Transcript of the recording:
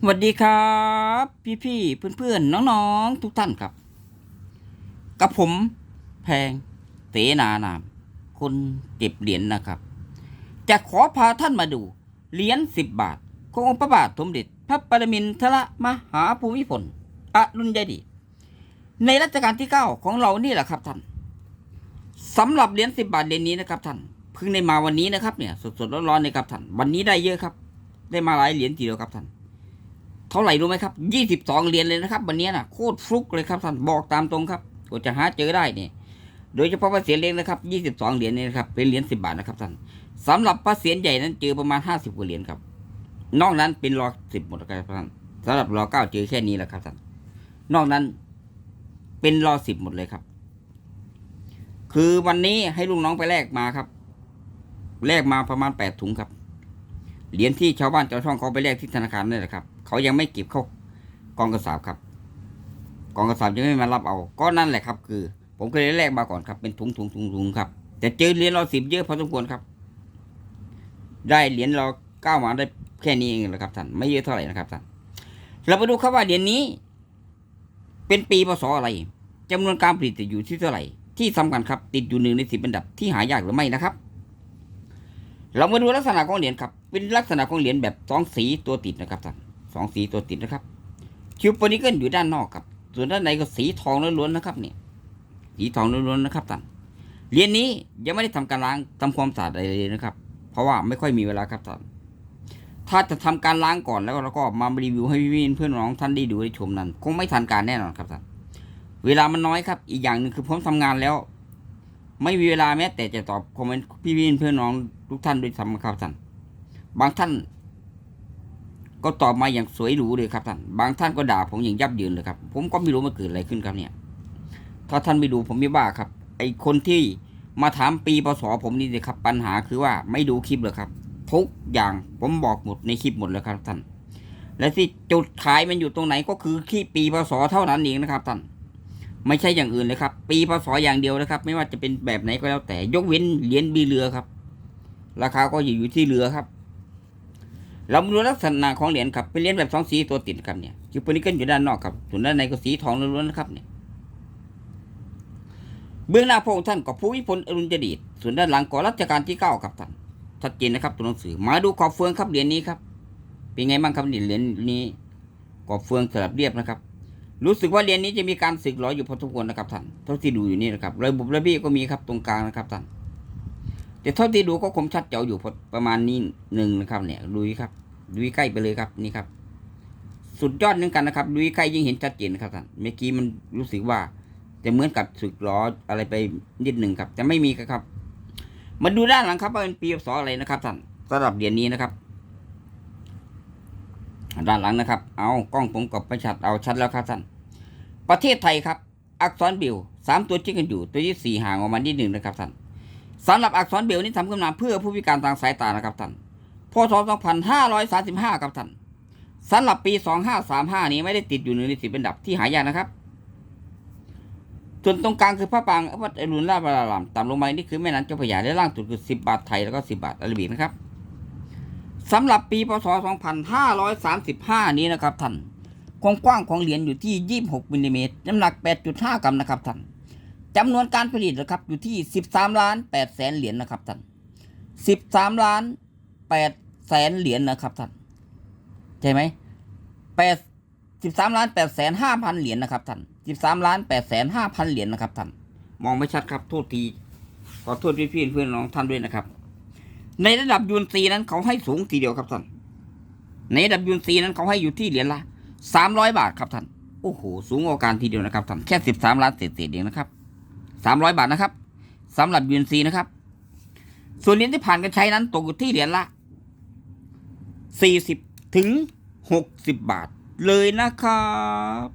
สวัสดีครับ พี่พี่เพื่อนเพื่อนๆน้องๆ ทุกท่านครับ กับผมแพงเสนานาม คนเก็บเหรียญนะครับ จะขอพาท่านมาดู เหรียญสิบบาท ขององค์พระบาทสมเด็จพระปรมินทรมหาภูมิพลอรุณยเดี ในรัชกาลที่เก้าของเรานี่แหละครับท่านสำหรับเหรียญสิบบาทเหรียญนี้นะครับท่านเพิ่งได้มาวันนี้นะครับเนี่ยสดๆร้อนๆเลยครับท่านวันนี้ได้เยอะครับ ได้มาหลายเหรียญทีเดียวครับท่าน เท่าไหร่รู้ไหมครับยี่สิบสองเหรียญเลยนะครับวันนี้นะโคตรฟลุกเลยครับท่านบอกตามตรงครับกว่าจะหาเจอได้เนี่ยโดยเฉพาะพระเศียรเล็กนะครับยี่สิบสองเหรียญเนี่ยนะครับเป็นเหรียญสิบบาทนะครับท่านสำหรับพระเศียรใหญ่นั้นเจอประมาณห้าสิบกว่าเหรียญครับ นอกนั้นเป็นรอสิบหมดแล้วครับท่านสำหรับรอเก้าเจอแค่นี้แหละครับท่านนอกนั้นเป็นรอสิบหมดเลยครับ คือวันนี้ให้ลูกน้องไปแลกมาครับแลกมาประมาณแปดถุงครับ เหรียญที่ชาวบ้านชาวช่องเขาไปแลกที่ธนาคารนี่แหละครับ เขายังไม่เก็บเข้ากองกระสาบครับ กองกระสาบยังไม่มารับเอา ก็นั่นแหละครับ คือ ผมเลยแลกมาก่อนครับเป็นถุงถุงถุงถุงครับ แต่เจอเหรียญเราสิบเยอะพอสมควรครับ ได้เหรียญเราเก้ามาได้แค่นี้เองแหละครับท่านไม่เยอะเท่าไหร่นะครับท่านเราไปดูครับว่าเหรียญนี้ เป็นปีพศอะไรจำนวนการผลิตอยู่ที่เท่าไหร่ ที่สำคัญครับ ติดอยู่หนึ่งในสิบอันดับที่หายากหรือไม่นะครับ เรามาดูลักษณะของเหรียญครับ เป็นลักษณะของเหรียญแบบสองสีตัวติดนะครับท่านสองสีตัวติดนะครับ คิวโปนิเกิลอยู่ด้านนอกครับ ส่วนด้านในก็สีทองล้วนๆนะครับเนี่ยสีทองล้วนๆนะครับท่านเหรียญนี้ยังไม่ได้ทำการล้างทำความสะอาดอะไรเลยนะครับ เพราะว่าไม่ค่อยมีเวลาครับท่านถ้าจะทำการล้างก่อนแล้วเราก็มารีวิวให้พี่เพื่อนน้องท่านได้ดูได้ชมนั้น คงไม่ทันการแน่นอนครับท่านเวลามันน้อยครับ อีกอย่างหนึ่งคือผมทำงานแล้ว ไม่มีเวลาแม้แต่จะตอบคอมเมนต์พี่ๆเพื่อนน้องทุกท่านด้วยซ้ำครับท่าน บางท่าน ก็ตอบมาอย่างสวยหรูเลยครับท่าน บางท่านก็ด่าผมอย่างยับเยินเลยครับ ผมก็ไม่รู้มันเกิดอะไรขึ้นครับเนี่ย ถ้าท่านไม่ดูผมไม่บ้าครับ ไอคนที่มาถามปีพศผมนี่สิครับ ปัญหาคือว่าไม่ดูคลิปเลยครับ ทุกอย่างผมบอกหมดในคลิปหมดแล้วครับท่าน และที่จุดขายมันอยู่ตรงไหนก็คือที่ปีพศเท่านั้นเองนะครับท่าน ไม่ใช่อย่างอื่นเลยครับ ปีพศอย่างเดียวนะครับ ไม่ว่าจะเป็นแบบไหนก็แล้วแต่ ยกเว้นเหรียญบีเรือครับ ราคาก็อยู่ที่เรือครับ เรามาดูลักษณะของเหรียญครับ เป็นเหรียญแบบสองสีตัวติดครับเนี่ยจิปนิกันอยู่ด้านนอกครับส่วนด้านในก็สีทองล้วนๆนะครับเนี่ยเบื้องหน้าพระองค์ท่านก็ภูมิพลอรุณยเดชส่วนด้านหลังก็รัชกาลที่เก้าครับท่านชัดเจนนะครับตัวหนังสือ มาดูขอบเฟืองครับเหรียญนี้ครับ เป็นไงบ้างครับเหรียญนี้ขอบเฟืองสลับเรียบนะครับ รู้สึกว่าเรียญนี้จะมีการสึกหรออยู่พอสมควรนะครับท่านเท่าที่ดูอยู่นี่นะครับระบบระเบียบก็มีครับตรงกลางนะครับท่านแต่เท่าที่ดูก็คมชัดเจ๋วอยู่พอประมาณนี้หนึ่งนะครับ เนี่ยดูครับดูใกล้ไปเลยครับนี่ครับ สุดยอดเหมือนกันนะครับดูใกล้ยิ่งเห็นชัดเจนนะครับท่านเมื่อกี้มันรู้สึกว่าจะเหมือนกับสึกหรออะไรไปนิดหนึ่งครับแต่ไม่มีครับ มาดูด้านหลังครับว่าเป็นปีพศอะไรนะครับท่านสำหรับเหรียญนี้นะครับ ด้านหลังนะครับ เอากล้องผมกับประชัดเอาชัดแล้วครับท่านประเทศไทยครับ อักษรเบลสามตัวที่กันอยู่ ตัวที่สี่ห่างออกมานิดหนึ่งนะครับท่านสำหรับอักษรเบลนี้ทำขึ้นมาเพื่อผู้พิการทางสายตานะครับท่านพศ2535ครับท่านสำหรับปี 2535 นี้ไม่ได้ติดอยู่ในสิบเป็นดับที่หายากนะครับ ส่วนตรงกลางคือพระปรางพระอรุณราชบารามต่ำลงมานี่คือแม่น้ำเจ้าพระยาและล่างสุดคือ 10 บาทไทยแล้วก็ 10 บาทอาราบิกนะครับ สำหรับปีพศ 2535 นี้นะครับท่านความกว้างของเหรียญอยู่ที่ 26มิลลิเมตรน้ำหนัก 8.5 กรัมนะครับท่านจำนวนการผลิตนะครับอยู่ที่ 13 ล้าน8แสนเหรียญนะครับท่าน 13 ล้าน8แสนเหรียญนะครับท่าน ใช่ไหม8 13ล้าน8แสน5พันเหรียญนะครับท่าน 13 ล้าน8แสน5พันเหรียญนะครับท่าน มองไม่ชัดครับโทษที ขอโทษพี่ๆเพื่อนน้องท่านด้วยนะครับ ในระดับยูนซีนั้นเขาให้สูงทีเดียวครับท่าน ในระดับยูนซีนั้นเขาให้อยู่ที่เหรียญละสามร้อยบาทครับท่าน โอ้โห สูงกว่าการทีเดียวนะครับท่าน แค่สิบสามล้านเศษๆเองนะครับสามร้อยบาทนะครับสำหรับยูนซีนะครับ ส่วนเหรียญที่ผ่านการใช้นั้นตกอยู่ที่เหรียญละสี่สิบถึงหกสิบบาทเลยนะครับ